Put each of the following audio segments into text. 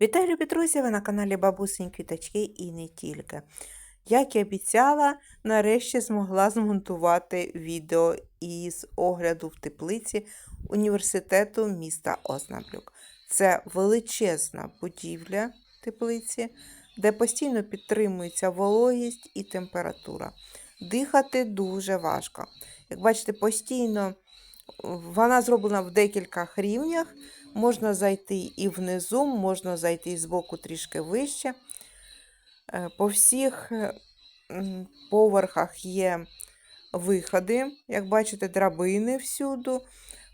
Вітаю, любі друзі! Ви на каналі Бабусень Квіточки і не тільки. Як і обіцяла, нарешті змогла змонтувати відео із огляду в теплиці університету міста Оснаблюк. Це величезна будівля теплиці, де постійно підтримується вологість і температура. Дихати дуже важко. Як бачите, постійно вона зроблена в декількох рівнях. Можна зайти і внизу, можна зайти і збоку трішки вище. Е, По всіх е, поверхах є виходи, як бачите, драбини всюду.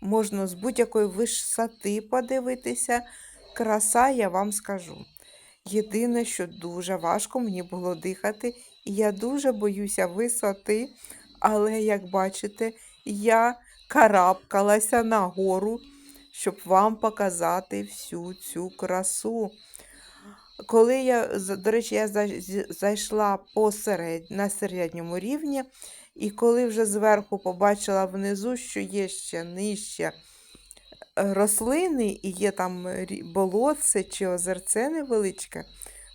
Можна з будь-якої висоти подивитися. Краса, я вам скажу. Єдине, що дуже важко мені було дихати, і я дуже боюся висоти, але, як бачите, я карабкалася нагору щоб вам показати всю цю красу. Коли я, до речі, я зайшла посеред, на середньому рівні, і коли вже зверху побачила внизу, що є ще нижче е, рослини, і є там болотце чи озерце невеличке,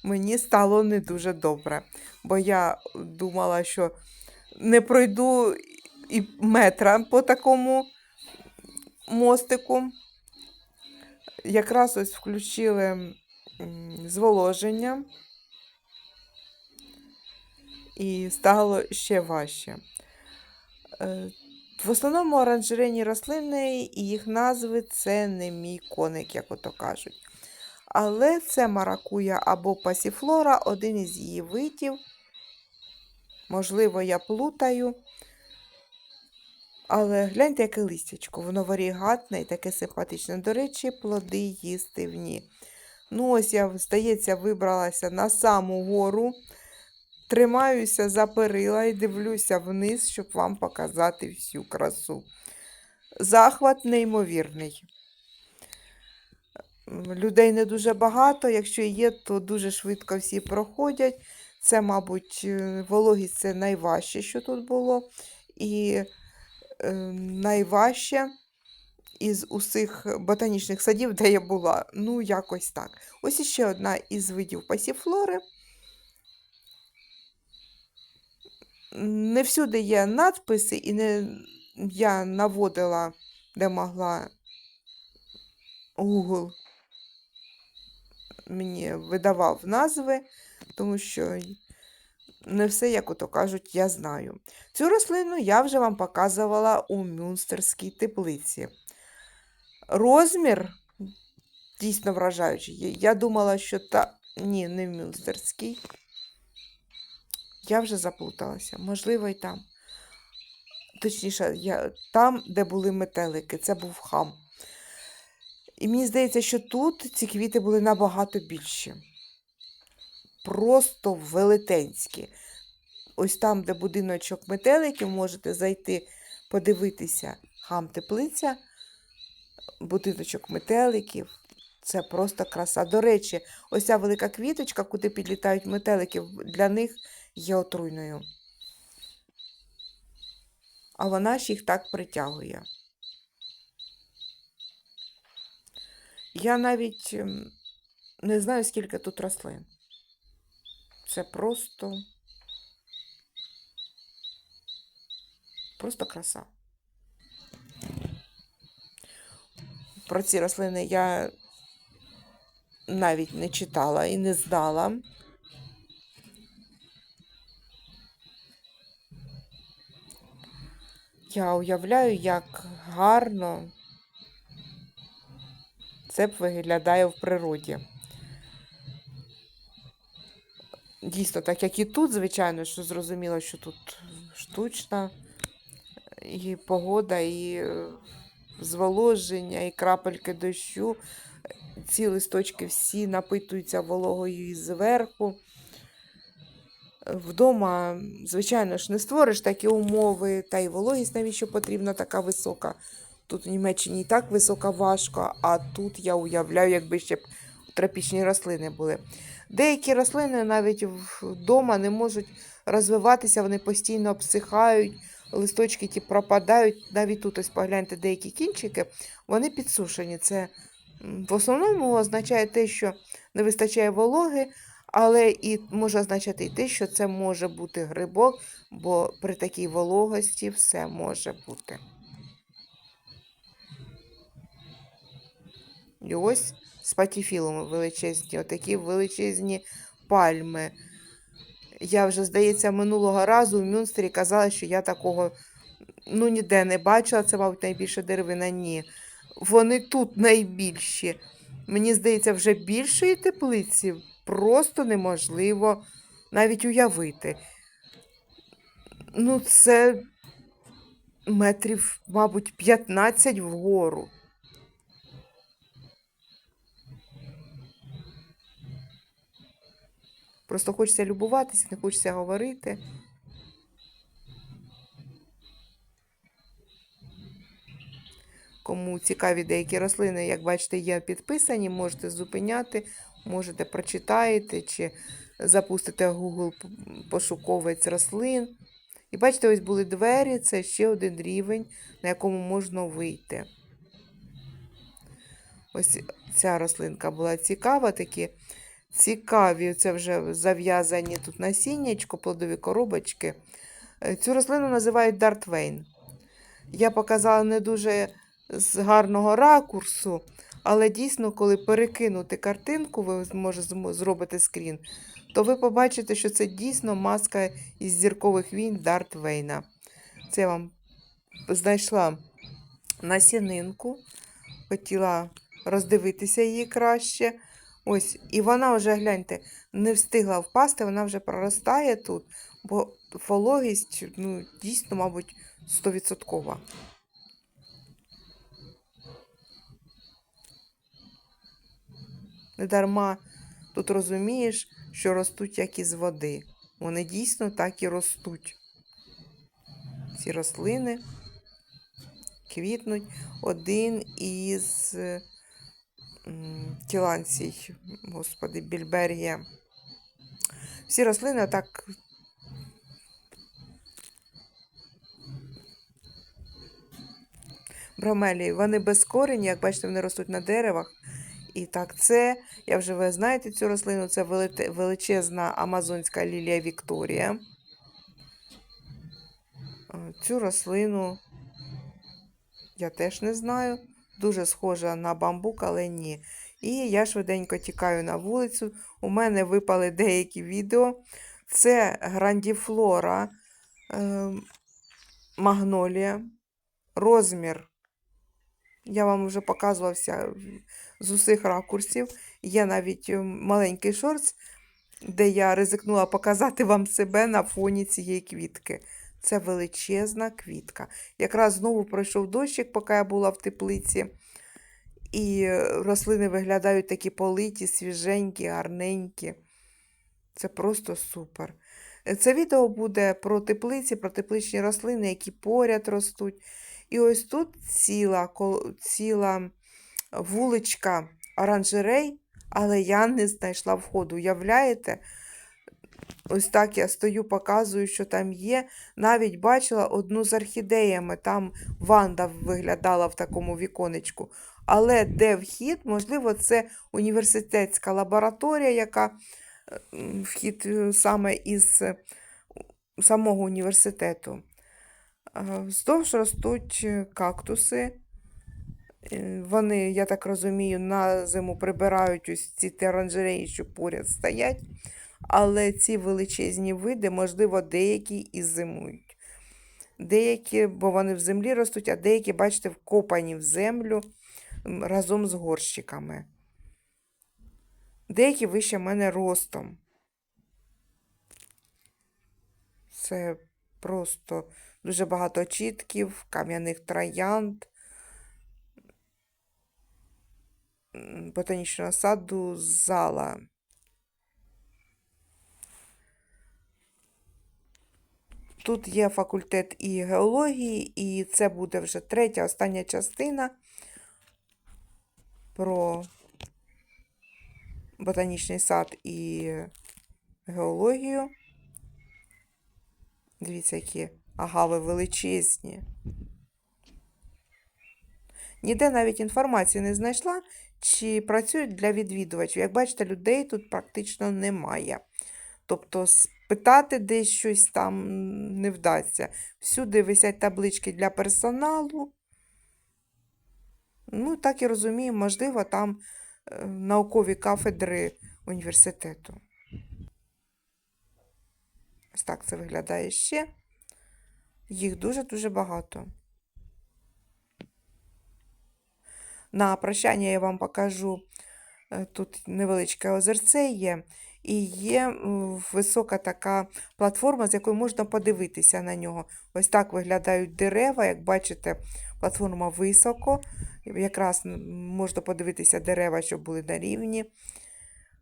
мені стало не дуже добре. Бо я думала, що не пройду і метра по такому мостику якраз ось включили зволоження і стало ще важче. Е, В основному оранжерейні рослини і їх назви це не мій коник, як ото кажуть. Але це маракуя або пасіфлора, один із її видів. Можливо, я плутаю. Але гляньте, яке листячко, воно варігатне і таке симпатичне. До речі, плоди їстивні. Ну, ось я, здається, вибралася на саму гору, тримаюся за перила і дивлюся вниз, щоб вам показати всю красу. Захват неймовірний. Людей не дуже багато, якщо є, то дуже швидко всі проходять. Це, мабуть, е, вологість це найважче, що тут було. І найважче із усіх ботанічних садів, де я була. Ну, якось так. Ось іще одна із видів пасіфлори. Не всюди є надписи, і не я наводила, де могла Google мені видавав назви, тому що не все, як ото кажуть, я знаю. Цю рослину я вже вам показувала у Мюнстерській теплиці. Розмір дійсно вражаючий. Я- думала, що та. Ні, не в Мюнстерській. Я вже заплуталася. Можливо, і там. Точніше, я... там, де були метелики, це був хам. І мені здається, що тут ці квіти були набагато більші. Просто велетенські. Ось там, де будиночок метеликів, можете зайти, подивитися хам теплиця, будиночок метеликів. Це просто краса. До речі, ось ця велика квіточка, куди підлітають метелики, для них є отруйною. А вона ж їх так притягує. Я навіть ем, не знаю, скільки тут рослин. Це просто. Просто краса. Про ці рослини я навіть не читала і не знала. Я уявляю, як гарно це виглядає в природі. Дійсно, так як і тут, звичайно, що зрозуміло, що тут штучна і погода, і е, зволоження, і крапельки дощу. Ці листочки всі напитуються вологою і зверху. Вдома, звичайно ж, не створиш такі умови, та й вологість навіщо потрібна така висока. Тут в Німеччині і так висока важко, а тут я уявляю, якби ще тропічні рослини були. Деякі рослини навіть вдома не можуть розвиватися, вони постійно обсихають, листочки ті пропадають. Навіть тут ось погляньте деякі кінчики, вони підсушені. Це в основному означає те, що не вистачає вологи, але і може означати і те, що це може бути грибок, бо при такій вологості все може бути. І ось спатіфілуми величезні, отакі величезні пальми. Я вже, здається, минулого разу в Мюнстері казала, що я такого ну, ніде не бачила. Це, мабуть, найбільша деревина. Ні. Вони тут найбільші. Мені здається, вже більшої теплиці просто неможливо навіть уявити. Ну, це метрів, мабуть, 15 вгору. Просто хочеться любуватися, не хочеться говорити. Кому цікаві деякі рослини, як бачите, є підписані, можете зупиняти, можете прочитаєте чи запустите Google пошуковець рослин. І бачите, ось були двері, це ще один рівень, на якому можна вийти. Ось ця рослинка була цікава, такі цікаві, це вже зав'язані тут насіннячко, плодові коробочки. Е, Цю рослину називають Дартвейн. Я показала не дуже з гарного ракурсу, але дійсно, коли перекинути картинку, ви може змо- зробите скрін, то ви побачите, що це дійсно маска із зіркових війн Дарт Вейна. Це я вам знайшла насінинку, хотіла роздивитися її краще. Ось, і вона вже, гляньте, не встигла впасти, вона вже проростає тут, бо вологість, ну, дійсно, мабуть, 100%. Недарма тут розумієш, що ростуть як із води. Вони дійсно так і ростуть. Ці рослини квітнуть один із тіланцій, господи, більбергія. Всі рослини так бромелії, вони без корені, як бачите, вони ростуть на деревах. І так, це, я вже ви знаєте цю рослину, це величезна амазонська лілія Вікторія. Е, Цю рослину я теж не знаю. Дуже схожа на бамбук, але ні. І я швиденько тікаю на вулицю. У мене випали деякі відео. Це грандіфлора е, магнолія. Розмір. Я вам вже показувався з усіх ракурсів. Є навіть е, маленький шорт, де я ризикнула показати вам себе на фоні цієї квітки. Це величезна квітка. Якраз знову пройшов дощик, поки я була в теплиці. І рослини виглядають такі политі, свіженькі, гарненькі. Це просто супер. Це відео буде про теплиці, про тепличні рослини, які поряд ростуть. І ось тут ціла, ціла вуличка оранжерей, але я не знайшла входу. Уявляєте? Ось так я стою, показую, що там є. Навіть бачила одну з орхідеями, там Ванда виглядала в такому віконечку. Але де вхід, можливо, це університетська лабораторія, яка е, вхід е, саме із е, самого університету. Вздовж ростуть кактуси. Вони, я так розумію, на зиму прибирають ось ці ті оранжереї, що поряд стоять. Але ці величезні види, можливо, деякі і зимують. Деякі, бо вони в землі ростуть, а деякі, бачите, вкопані в землю разом з горщиками. Деякі вище мене ростом. Це просто дуже багато чітків, кам'яних троянд, ботанічного саду, зала. Тут є факультет і геології, і це буде вже третя, остання частина про ботанічний сад і геологію. Дивіться, які агави величезні. Ніде навіть інформації не знайшла, чи працюють для відвідувачів. Як бачите, людей тут практично немає. Тобто спитати десь щось там не вдасться. Всюди висять таблички для персоналу. Ну, так і розумію, можливо, там е, наукові кафедри університету. Ось так це виглядає ще. Їх дуже-дуже багато. На прощання я вам покажу. е, Тут невеличке озерце є, і є висока така платформа, з якої можна подивитися на нього. Ось так виглядають дерева. Як бачите, платформа високо. Якраз можна подивитися дерева, що були на рівні.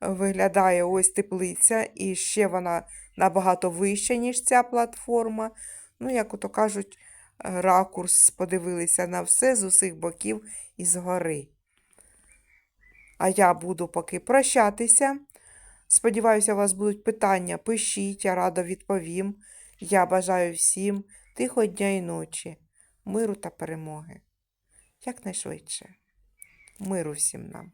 Виглядає ось теплиця, і ще вона набагато вища, ніж ця платформа. Ну, як ото кажуть, ракурс, подивилися на все з усіх боків і згори. А я буду поки прощатися. Сподіваюся, у вас будуть питання. Пишіть, я рада відповім. Я бажаю всім тихо дня і ночі, миру та перемоги. Якнайшвидше. Миру всім нам.